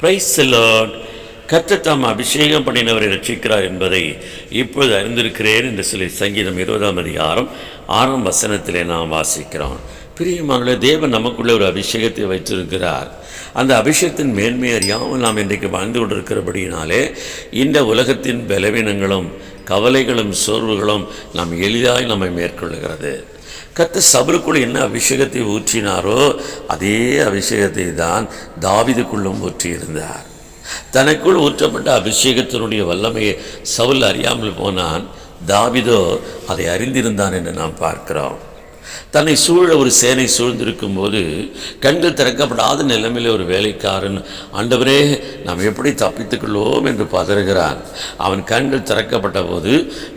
Price Lord கர்த்தர் தாம் அபிஷேகம் பண்ணினவரை ரட்சிக்கிறார் என்பதை இப்பொழுது அறிந்திருக்கிறேன். என்று சொல்லி சங்கீதம் இருபதாம் அதிகாரம் ஆறாம் வசனத்திலே நாம் வாசிக்கிறோம். பிரியமான தேவன் நமக்குள்ளே ஒரு அபிஷேகத்தை வைத்திருக்கிறார். அந்த அபிஷேகத்தின் மேன்மை அறியாமல் நாம் இன்றைக்கு வாழ்ந்து கொண்டிருக்கிறபடியினாலே இந்த உலகத்தின் பலவீனங்களும் கவலைகளும் சோர்வுகளும் நாம் எளிதாய் நம்மை மேற்கொள்கிறது கத்து சபருக்குள் என்ன அபிஷேகத்தை ஊற்றினாரோ அதே அபிஷேகத்தை தான் தாவிதுக்குள்ளும் ஊற்றியிருந்தார். தனக்குள் ஊற்றப்பட்ட அபிஷேகத்தினுடைய வல்லமையை சவுல் அறியாமல் போனான். தாவிதோ அதை அறிந்திருந்தான் என்று நாம் பார்க்கிறோம். தன்னை சூழ ஒரு சேனை சூழ்ந்திருக்கும் போது கண்கள் திறக்கப்படாத நிலைமையில் ஒரு வேலைக்காரன் ஆண்டவரே நாம் எப்படி தப்பித்துக்கொள்வோம் என்று பதறுகிறான். அவன் கண்கள் திறக்கப்பட்ட போது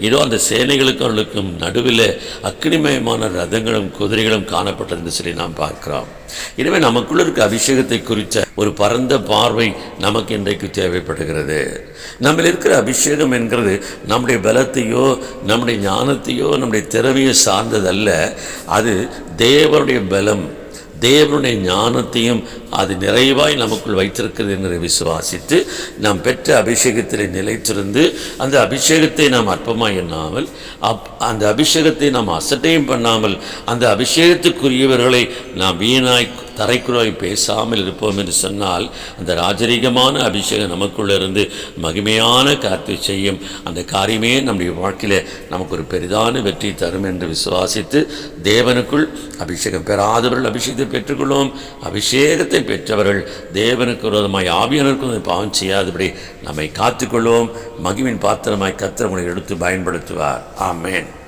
இதோ அந்த சேனைகளுக்கும் அவர்களுக்கும் நடுவில் அக்னிமயமான ரதங்களும் குதிரைகளும் காணப்பட்டது என்று சொல்லி நாம் பார்க்கிறோம். எனவே நமக்குள்ள இருக்க அபிஷேகத்தை குறித்த ஒரு பரந்த பார்வை நமக்கு இன்றைக்கு தேவைப்படுகிறது. நம்மில் இருக்கிற அபிஷேகம் என்கிறது நம்முடைய பலத்தையோ நம்முடைய ஞானத்தையோ நம்முடைய திறமையோ சார்ந்ததல்ல. அது தேவனுடைய பலம் தேவனுடைய ஞானத்தையும் அது நிறைவாய் நமக்குள் வைத்திருக்கிறது என்று விசுவாசித்து நாம் பெற்ற அபிஷேகத்தில் நிலைத்திருந்து அந்த அபிஷேகத்தை நாம் அற்பமாக எண்ணாமல் அப் அந்த அபிஷேகத்தை நாம் அசட்டையும் பண்ணாமல் அந்த அபிஷேகத்துக்குரியவர்களை நாம் வீணாய் தரைக்குறாய் பேசாமல் இருப்போம் என்று சொன்னால் அந்த ராஜரீகமான அபிஷேகம் நமக்குள்ளிருந்து மகிமையான காத்து செய்யும். அந்த காரியமே நம்முடைய வாழ்க்கையில் நமக்கு ஒரு பெரிதான வெற்றி தரும் என்று விசுவாசித்து தேவனுக்குள் அபிஷேகம் பெறாதவர்கள் அபிஷேகத்தை பெற்றுக்கொள்வோம். அபிஷேகத்தை பெற்றவர்கள் தேவனுக்கு விரோதமாய் ஆவியானருக்கு பாவம் செய்யாதபடி நம்மை காத்துக்கொள்வோம். மகிமின் பாத்திரமாய் கத்திரமுனை எடுத்து பயன்படுத்துவார். ஆமேன்.